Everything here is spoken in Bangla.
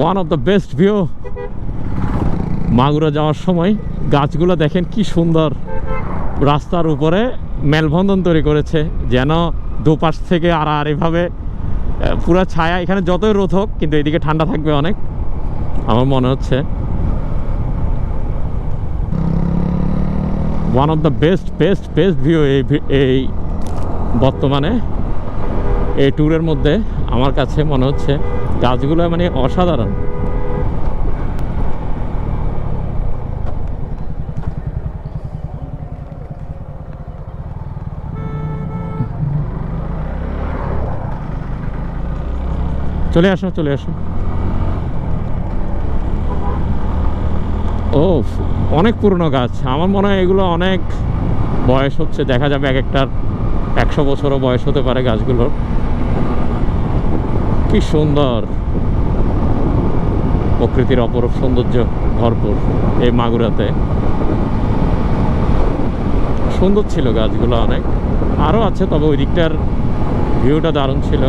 One of the best view Magura যাওয়ার সময় গাছগুলো দেখেন কি সুন্দর। রাস্তার উপরে মেলবন্ধন তৈরি করেছে, যেন দুপাশ থেকে আর আর এভাবে পুরো ছায়া এখানে যতই রোদ হোক, কিন্তু এদিকে ঠান্ডা থাকবে অনেক, আমার মনে হচ্ছে। One of the best best best view এই এই বর্তমানে, এই ট্যুরের মধ্যে, আমার কাছে মনে হচ্ছে। গাছগুলো মানে অসাধারণ। চলে আসো চলে আসো। ও অনেক পুরনো গাছ। আমার মনে হয় এগুলো অনেক বয়স হচ্ছে, দেখা যাবে এক একটার একশো বছরও বয়স হতে পারে গাছগুলোর। কি সুন্দর। প্রকৃতির অপরূপ সৌন্দর্য ভরপুর এই মাগুরাতে। সুন্দর ছিল গাছগুলো অনেক। আরও আছে, তবে ওই দিকটার ভিউটা দারুণ ছিল।